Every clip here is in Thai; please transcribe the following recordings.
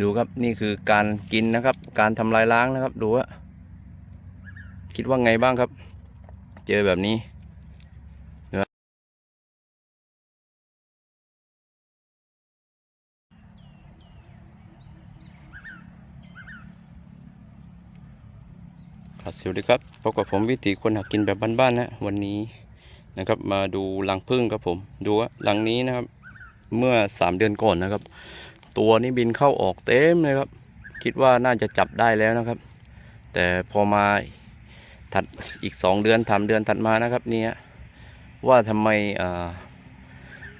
ดูครับนี่คือการกินนะครับ การทำลายล้างนะครับ ดูว่าคิดว่าไงบ้างครับ เจอแบบนี้นะครับสวัสดีครับพบกับผมวิถีคนหากินแบบบ้านๆนะวันนี้นะครับ มาดูรังผึ้งครับผม ดูว่ารังนี้นะครับ เมื่อสามเดือนก่อนนะครับ ตัวนี้บินเข้าออกเต็มเลยครับ คิดว่าน่าจะจับได้แล้วนะครับ แต่พอมาถัดอีกสองเดือนสามเดือนถัดมานะครับเนี่ยว่าทำไมอ่า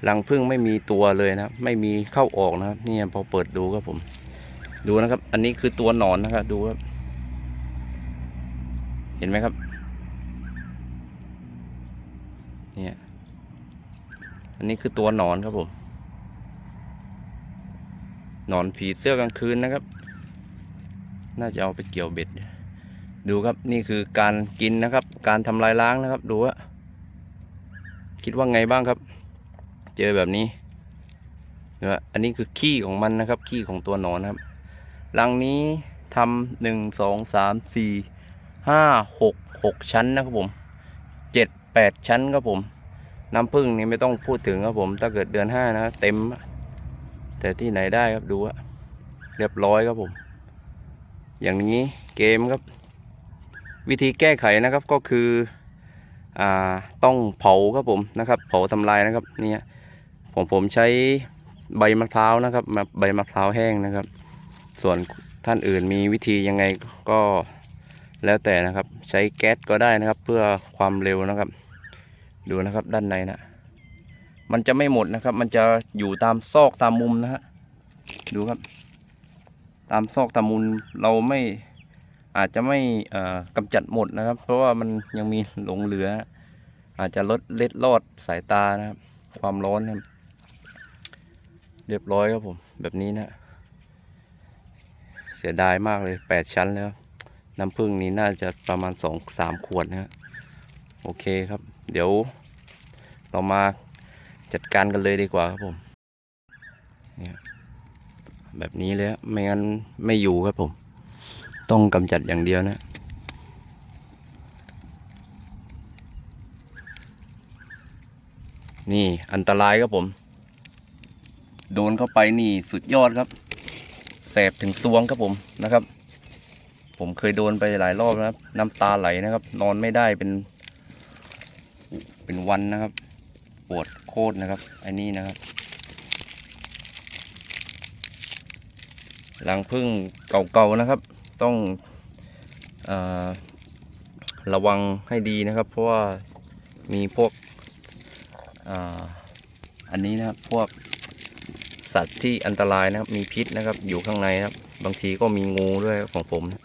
รังผึ้งไม่มีตัวเลยนะไม่มีเข้าออกนะครับเนี่ยพอเปิดดูครับผม ดูนะครับ อันนี้คือตัวหนอนนะครับดูครับเห็นไหมครับเนี่ยอันนี้คือตัวหนอนครับผม หนอนผีเสื้อกลางคืนนะครับ น่าจะเอาไปเกี่ยวเบ็ด ดูครับนี่คือการกินนะครับ การทำลายล้างนะครับ ดูว่าคิดว่าไงบ้างครับ เจอแบบนี้นะฮะอันนี้คือขี้ของมันนะครับ ขี้ของตัวหนอนครับรังนี้ทำหนึ่งสองสามสี่ห้าหกหกชั้นนะครับผมเจ็ดแปดชั้นครับผม น้ำผึ้งนี่ไม่ต้องพูดถึงครับผม ถ้าเกิดเดือนห้านะ เต็ม แต่ที่ไหนได้ครับดูอะเรียบร้อยครับผม อย่างนี้เกมครับ วิธีแก้ไขนะครับก็คืออ่าต้องเผาครับผมนะครับ เผาทำลายนะครับเนี่ยผมผมใช้ใบมะพร้าวนะครับมาใบมะพร้าวแห้งนะครับ ส่วนท่านอื่นมีวิธียังไงก็แล้วแต่นะครับ ใช้แก๊สก็ได้นะครับ เพื่อความเร็วนะครับ ดูนะครับด้านในนะ มันจะไม่หมดนะครับ มันจะอยู่ตามซอกตามมุมนะฮะดูครับ ตามซอกตามมุมเราไม่อาจจะไม่เอ่อกำจัดหมดนะครับ เพราะว่ามันยังมีหลงเหลือ อาจจะลดเล็ดลอดสายตานะครับ ความร้อนครับเรียบร้อยครับผมแบบนี้นะเสียดายมากเลยแปดชั้นแล้ว น้ำผึ้งนี้น่าจะประมาณสองสามขวดนะฮะโอเคครับ เดี๋ยวเรามา จัดการกันเลยดีกว่าครับผมเนี่ยแบบนี้เลยไม่งั้นไม่อยู่ครับผม ต้องกำจัดอย่างเดียวนะนี่อันตรายครับผม โดนเข้าไปนี่สุดยอดครับแสบถึงซวงครับผมนะครับ ผมเคยโดนไปหลายรอบนะครับ น้ำตาไหลนะครับ นอนไม่ได้เป็น เป็นวันนะครับ ปวด โคตรนะครับอ้นี่นะครับรังพึ่งเก่าๆนะครับ ต้องอระวังให้ดีนะครับ เพราะว่ามีพวกออันนี้นะครับพวกสัตว์ที่อันตรายนะครับ มีพิษนะครับ อยู่ข้างในนะครับ บางทีก็มีงูด้วยของผมนะ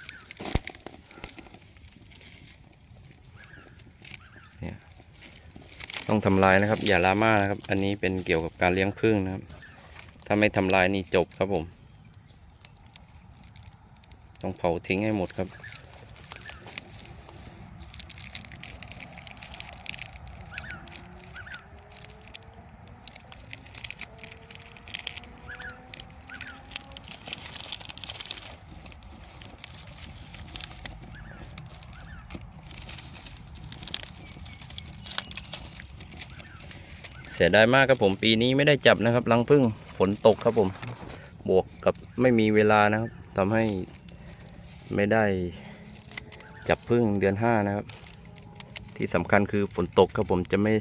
เนี่ย ต้องทำลายนะครับ อย่าลาม่านะครับ อันนี้เป็นเกี่ยวกับการเลี้ยงผึ้งนะครับ ถ้าไม่ทำลายนี่จบครับผม ต้องเผาทิ้งให้หมดครับ สียดายมากครับผมปีนี้ไม่ได้จับนะครับรังผึ้งฝนตกครับผม บวกกับไม่มีเวลานะครับทำให้ไม่ได้จับผึ้งเดือนห้านะครับ ที่สำคัญคือฝนตกครับผมจะไม่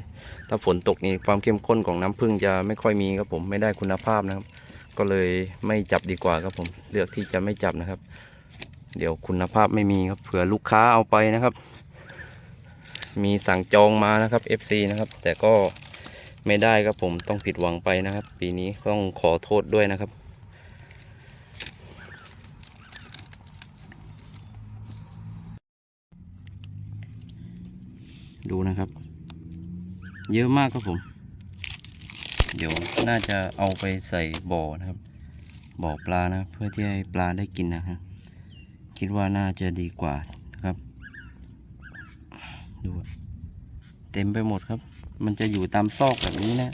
ถ้าฝนตกนี่ความเข้มข้นของน้ำผึ้งจะไม่ค่อยมีครับผมไม่ได้คุณภาพนะครับ ก็เลยไม่จับดีกว่าครับผมเลือกที่จะไม่จับนะครับ เดี๋ยวคุณภาพไม่มีครับเผื่อลูกค้าเอาไปนะครับ มีสั่งจองมานะครับ FC นะครับ แต่ก็ ไม่ได้ครับผมต้องผิดหวังไปนะครับ ปีนี้ต้องขอโทษด้วยนะครับดูนะครับ เยอะมากครับผม เดี๋ยวน่าจะเอาไปใส่บ่อนะครับ บ่อปลานะ เพื่อที่ให้ปลาได้กินนะครับคิดว่าน่าจะดีกว่านะครับ ดู เต็มไปหมดครับ มันจะอยู่ตามซอกแบบนี้นะ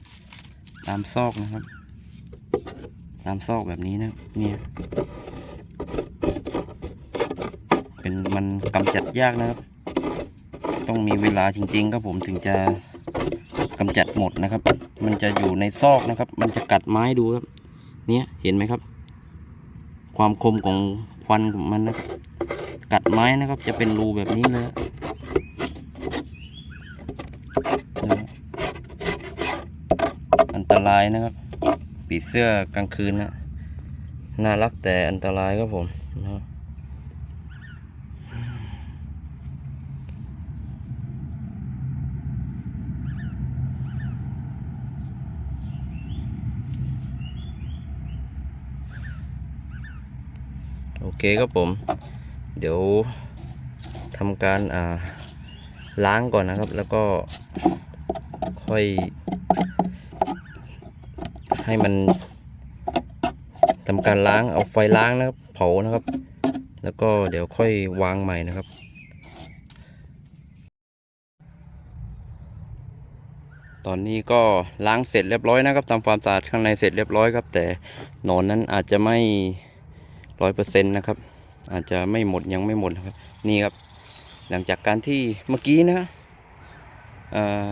ตามซอกนะครับ ตามซอกแบบนี้นะ เนี่ย เป็นมันกำจัดยากนะครับ ต้องมีเวลาจริงๆครับผมถึงจะกำจัดหมดนะครับ มันจะอยู่ในซอกนะครับ มันจะกัดไม้ดูครับ เนี่ยเห็นไหมครับ ความคมของควันของมันนะกัดไม้นะครับ จะเป็นรูแบบนี้เลย อันตรายนะครับ ปีเสื้อกลางคืนนะน่ารักแต่อันตรายครับผมนะโอเคครับผม เดี๋ยวทำการล้างก่อนนะครับ แล้วก็ค่อย ให้มันทำการล้างเอาไฟล้างนะครับ เผานะครับ แล้วก็เดี๋ยวค่อยวางใหม่นะครับตอนนี้ก็ล้างเสร็จเรียบร้อยนะครับทำความสะอาดข้างในเสร็จเรียบร้อยครับ แต่หนอนนั้นอาจจะไม่ร้อยเปอร์เซ็นต์นะครับ อาจจะไม่หมดยังไม่หมดครับนี่ครับ หลังจากการที่เมื่อกี้นะเอ่อ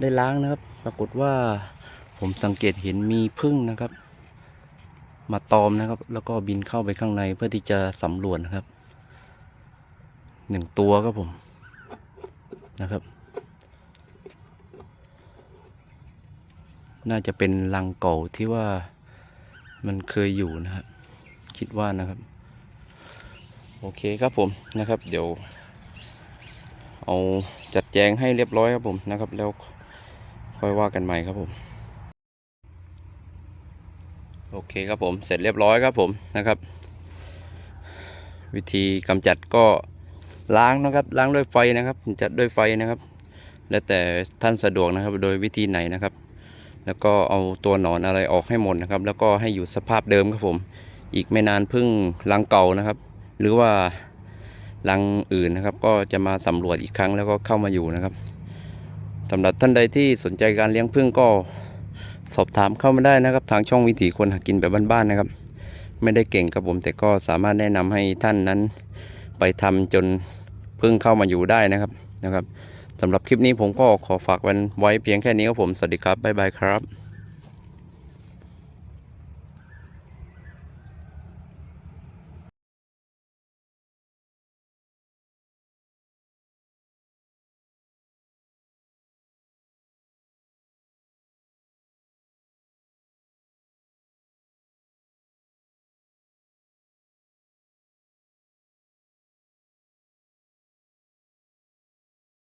ได้ล้างนะครับ ปรากฏว่า ผมสังเกตเห็นมีพึ่งนะครับ มาตอมนะครับ แล้วก็บินเข้าไปข้างในเพื่อที่จะสำรวจนะครับหนึ่งตัวครับผมนะครับ น่าจะเป็นรังเก่าที่ว่ามันเคยอยู่นะครับคิดว่านะครับ โอเคครับผมนะครับ เดี๋ยว เอาจัดแจงให้เรียบร้อยครับผมนะครับ แล้วค่อยว่ากันใหม่ครับผม โอเคครับผมเสร็จเรียบร้อยครับผมนะครับ วิธีกำจัดก็ล้างนะครับ ล้างด้วยไฟนะครับจัดด้วยไฟนะครับ แล้วแต่ท่านสะดวกนะครับโดยวิธีไหนนะครับ แล้วก็เอาตัวหนอนอะไรออกให้หมดนะครับ แล้วก็ให้อยู่สภาพเดิมครับผม อีกไม่นานพึ่งรังเก่านะครับ หรือว่ารังอื่นนะครับ ก็จะมาสำรวจอีกครั้งแล้วก็เข้ามาอยู่นะครับสำหรับท่านใดที่สนใจการเลี้ยงพึ่งก็ สอบถามเข้ามาได้นะครับทางช่องวิถีคนหากินแบบบ้านๆนะครับ ไม่ได้เก่งครับผมแต่ก็สามารถแนะนำให้ท่านนั้น ไปทำจนพึ่งเข้ามาอยู่ได้นะครับนะครับสำหรับคลิปนี้ผมก็ขอฝากไว้เพียงแค่นี้ครับผมสวัสดีครับบ๊ายบายครับ